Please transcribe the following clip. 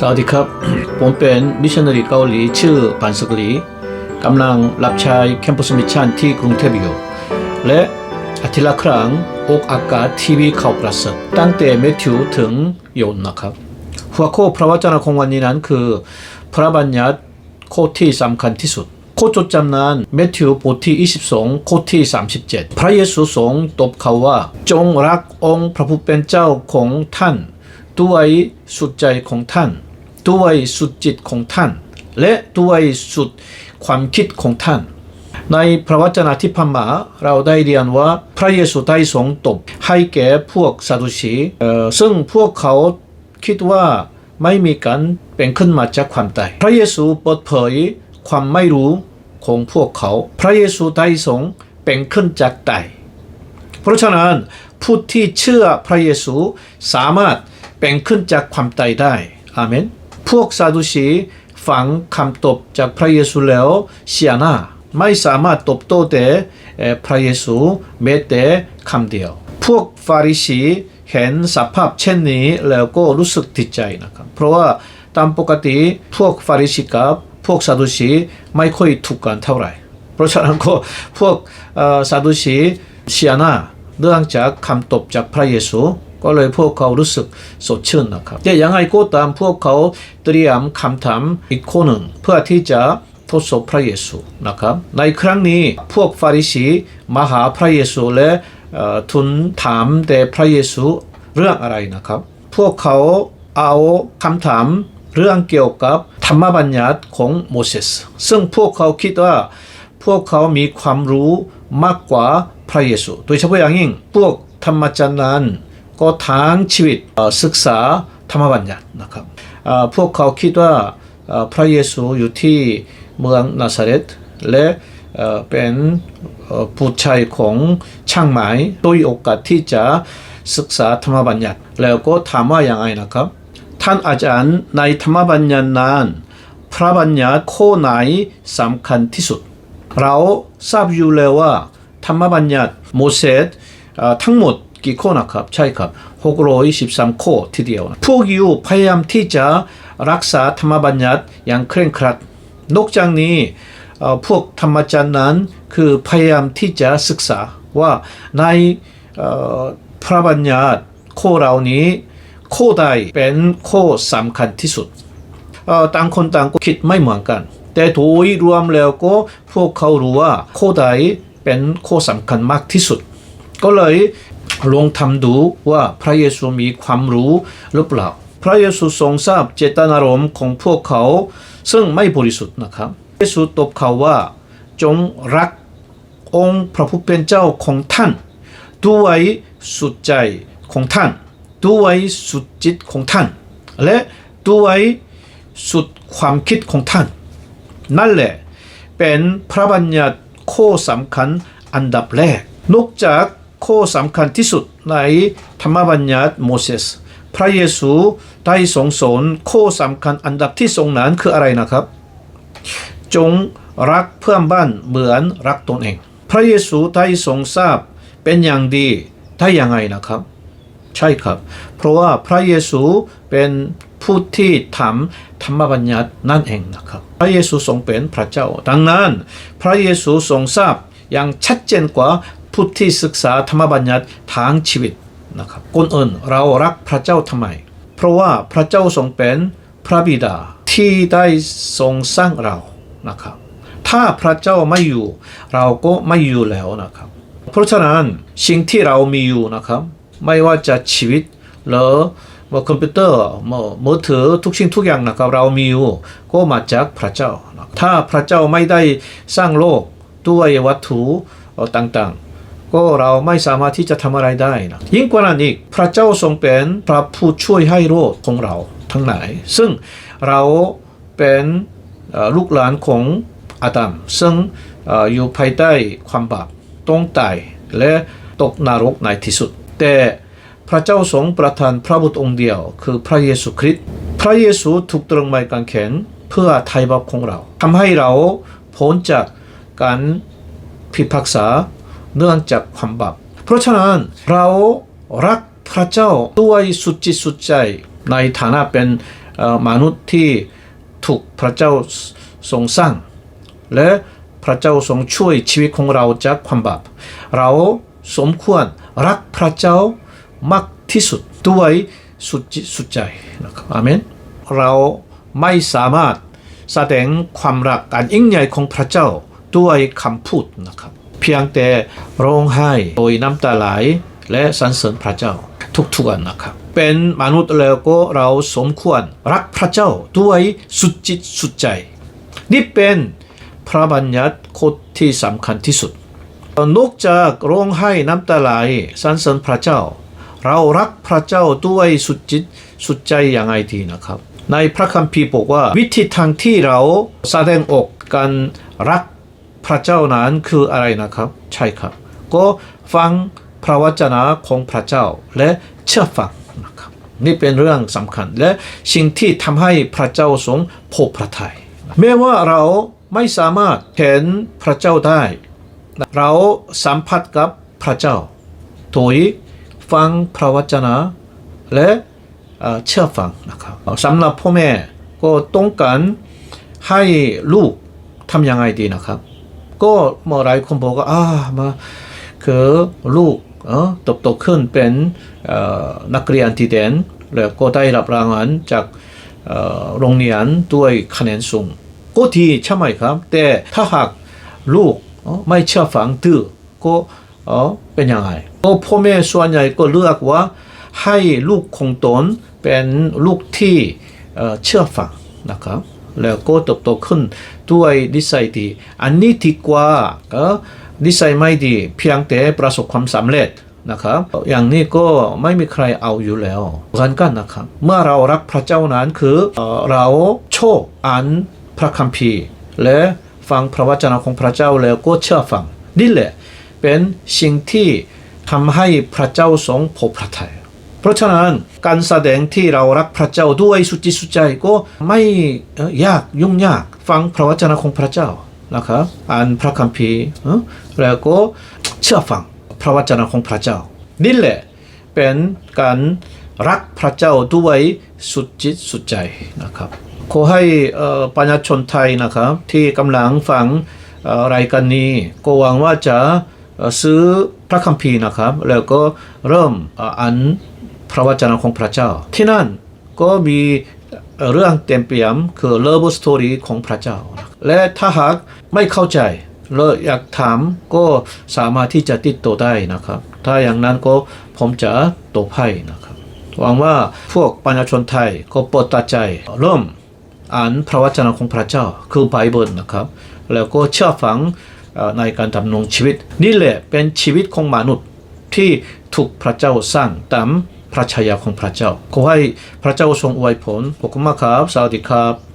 สวัสดีครับ ผมเป็นมิชชันนารีเกาหลีชื่อปันสกลีกำลังรับใช้แคมปัสมิชชันที่กรุงเทพอยู่และอาทิตย์ละครั้งออกอากาศทีวีข่าวประเสริฐตั้งแต่เมทิวถึงโยนนะครับ หัวข้อพระวจนะของวันนี้นั้นคือ พระบัญญัติข้อที่สำคัญที่สุดข้อจดจำนั้นเมทิวบทที่ 22ข้อที่ 37 พระเยซูทรงตอบเขาว่า จงรักองค์พระผู้เป็นเจ้าของท่านด้วยสุดใจของท่าน ด้วยสุดจิตของท่าน และด้วยสุดความคิดของท่าน ในพระวจนะที่พมาเราได้เรียนว่าพระเยซูได้ทรงตบให้แก่พวกซาดุชีซึ่งพวกเขาคิดว่าไม่มีการเป็นขึ้นมาจากความตายพระเยซูเปิดเผยความไม่รู้ของพวกเขา พระเยซูได้ทรงเป็นขึ้นจากตายเพราะฉะนั้นผู้ที่เชื่อพระเยซูสามารถเป็นขึ้นจากความตายได้อาเมน พวกซาดูชีฟังคำตอบจากพระเยซูแล้วเสียหน้าไม่สามารถตอบโต้แต่พระเยซูแม้แต่คำเดียว พวกฟาริสีเห็นสภาพเช่นนี้แล้วก็รู้สึกติดใจนะครับเพราะว่าตามปกติพวกฟาริสีกับพวกซาดูชีไม่ค่อยถูกกันเท่าไหร่ เพราะฉะนั้นก็พวกซาดูชีเชียหน้าเนื่องจากคำตอบจากพระเยซู ก็เลยพวกเขารู้สึกสดชื่นนะครับแต่ยังไงก็ตามพวกเขาเตรียมคำถามอีกข้อหนึ่งเพื่อที่จะทดสอบพระเยซูนะครับ ในครั้งนี้พวกฟาริสีมาหาพระเยซูและทูลถามแต่พระเยซูเรื่องอะไรนะครับ พวกเขาเอาคำถามเรื่องเกี่ยวกับธรรมบัญญัติของโมเสสซึ่งพวกเขาคิดว่าพวกเขามีความรู้มากกว่าพระเยซู โดยเฉพาะอย่างยิ่งพวกธรรมจารย์นั้น ก็ทั้งชีวิตศึกษาธรรมบัญญัตินะครับพวกเขาคิดว่าพระเยซูอยู่ที่เมืองนาซาเรตและเป็นผู้ชายของช่างไม้โดยโอกาสที่จะศึกษาธรรมบัญญัติ แล้วก็ถามว่าอย่างไรนะครับ ท่านอาจารย์ในธรรมบัญญัตินั้น พระบัญญัติข้อไหนสำคัญที่สุด เราทราบอยู่แล้วว่า ธรรมบัญญัติโมเสสทั้งหมด กี่ข้อนะครับ ใช่ครับ613ข้อทีเดียวนพวกยิวพยายามที่จะรักษาธรรมบัญญัติอย่างเคร่งครัด นอกจากนี้เอ่อพวกธรรมจารย์นั้นคือพยายามที่จะศึกษาว่าในพระบัญญัติข้อเหล่านี้ข้อใดเป็นข้อสำคัญที่สุดต่างคนต่างก็คิดไม่เหมือนกัน แต่โดยรวมแล้วก็พวกเขารู้ว่าข้อใดเป็นข้อสำคัญมากที่สุด ก็เลย ลองทำดูว่าพระเยซูมีความรู้หรือเปล่า พระเยซูทรงทราบเจตนารมณ์ของพวกเขา ซึ่งไม่บริสุทธิ์นะครับ เยซูตอบเขาว่า จงรักองค์พระผู้เป็นเจ้าของท่านด้วยสุดใจของท่านด้วยสุดจิตของท่าน และด้วยสุดความคิดของท่าน นั่นแหละเป็นพระบัญญัติข้อสำคัญอันดับแรก นอกจาก ข้อสำคัญที่สุดในธรรมบัญญัติโมเสสพระเยซูได้ทรงสอนข้อสำคัญอันดับที่ทรงนั้นคืออะไรนะครับ จงรักเพื่อนบ้านเหมือนรักตนเอง พระเยซูได้ทรงทราบเป็นอย่างดีได้ยังไงนะครับ ใช่ครับ เพราะว่าพระเยซูเป็นผู้ที่ทำธรรมบัญญัตินั่นเองนะครับ พระเยซูทรงเป็นพระเจ้า ดังนั้น พระเยซูทรงทราบอย่างชัดเจนกว่า ผู้ที่ศึกษาธรรมบัญญัติทางชีวิตนะครับก่อนอื่นเรารักพระเจ้าทำไม เพราะว่าพระเจ้าทรงเป็นพระบิดาที่ได้ทรงสร้างเรานะครับถ้าพระเจ้าไม่อยู่ เราก็ไม่อยู่แล้วนะครับ เพราะฉะนั้นสิ่งที่เรามีอยู่นะครับ ไม่ว่าจะชีวิตหรือว่าคอมพิวเตอร์มือมือถือทุกสิ่งทุกอย่างนะครับ เรามีอยู่ก็มาจากพระเจ้า ถ้าพระเจ้าไม่ได้สร้างโลกด้วยวัตถุต่างๆ ก็เราไม่สามารถที่จะทำอะไรได้นะยิ่งกว่านั้นอีกพระเจ้าทรงเป็นพระผู้ช่วยให้โลกของเราทั้งหลายซึ่งเราเป็นลูกหลานของอาดัมซึ่งเอ่ออยู่ภายใต้ความบาปต้องตายและตกนรกในที่สุด แต่พระเจ้าทรงประทานพระบุตรองค์เดียว คือพระเยซูคริสต์พระเยซูถูกตรึงไม้กางเขนเพื่อไถ่บาปของเราทำให้เราพ้นจากการพิพากษา เนื่องจากความบาปเพราะฉะนั้นเรารักพระเจ้าด้วยสุดจิตสุดใจ ในฐานะเป็นมนุษย์ที่ถูกพระเจ้าทรงสร้าง และพระเจ้าทรงช่วยชีวิตของเราจากความบาปเราสมควรรักพระเจ้ามากที่สุดด้วยสุดจิตสุดใจนะครับอาเมนเราไม่สามารถแสดงความรักอันยิ่งใหญ่ของพระเจ้าด้วยคำพูดนะครับ เพียงแต่ร้องไห้โดยน้ำตาไหลและสรรเสริญพระเจ้าทุกๆวันนะครับ เป็นมนุษย์แล้วก็เราสมควรรักพระเจ้าด้วยสุดจิตสุดใจ นี่เป็นพระบัญญัติโคตรที่สำคัญที่สุดนอกจากร้องไห้น้ำตาไหลสรรเสริญพระเจ้า เรารักพระเจ้าด้วยสุดจิตสุดใจอย่างไรดีนะครับ ในพระคัมภีร์บอกว่าวิธีทางที่เราแสดงออกการรัก พระเจ้านั้นคืออะไรนะครับ ใช่ครับ ก็ฟังพระวจนะของพระเจ้าและเชื่อฟังนะครับนี่เป็นเรื่องสำคัญและสิ่งที่ทำให้พระเจ้าทรงพอพระทัยแม้ว่าเราไม่สามารถเห็นพระเจ้าได้ เราสัมผัสกับพระเจ้าโดยฟังพระวจนะและเอ่อเชื่อฟังนะครับสำหรับพ่อแม่ก็ต้องการให้ลูกทำยังไงดีนะครับ ก็เมื่อหลายคนบอกว่าอ่ามาคือลูกเออตบโตขึ้นเป็นนักเรียนที่เด่นแล้วก็ได้รับรางวัลจากโรงเรียนด้วยคะแนนสูงก็ดีใช่ไหมครับ แต่ถ้าหากลูกไม่เชื่อฟังดื้อก็เออเป็นยังไงก็พ่อแม่ส่วนใหญ่ก็เลือกว่าให้ลูกของตนเป็นลูกที่เชื่อฟังนะครับ แล้วก็เติบโตขึ้นด้วยนิสัยดีอันนี้ดีกว่าเออนิสัยไม่ดีเพียงแต่ประสบความสำเร็จนะครับอย่างนี้ก็ไม่มีใครเอาอยู่แล้วเหมือนกันนะครับเมื่อเรารักพระเจ้านั้นคือเราโชคอ่านพระคัมภีร์ และฟังพระวจนะของพระเจ้าแล้วก็เชื่อฟังนี่แหละเป็นสิ่งที่ทำให้พระเจ้าทรงพอพระทัย เพราะฉะนั้นการแสดงที่เรารักพระเจ้าด้วยสุจิตสุดใจก็ไม่ยากยุ่งยากฟังพระวจนะของพระเจ้านะครับอ่านพระคัมภีร์แล้วก็เชื่อฟังพระวจนะของพระเจ้านี่แหละเป็นการรักพระเจ้าด้วยสุดจิตสุดใจนะครับขอให้ปัญญาชนไทยนะครับที่กำลังฟังรายการนี้ก็หวังว่าจะซื้อพระคัมภีร์นะครับ แล้วก็เริ่มอ่ออ่าน พระวจนะของพระเจ้า ที่นั่นก็มีเรื่องเต็มเปี่ยมคือ love story ของพระเจ้า และถ้าหากไม่เข้าใจแล้วอยากถามก็สามารถที่จะติดต่อได้นะครับ ถ้าอย่างนั้นก็ผมจะตบให้นะครับ หวังว่าพวกปัญญาชนไทยก็เปิดตาใจเริ่มอ่านพระวจนะของพระเจ้าคือไบเบิลนะครับ แล้วก็เชื่อฟังในการดำรงชีวิต นี่แหละเป็นชีวิตของมนุษย์ที่ถูกพระเจ้าสร้างตาม พระชายาของพระเจ้า ขอให้พระเจ้าทรงอวยผลขอบคุณมากครับ สวัสดีครับ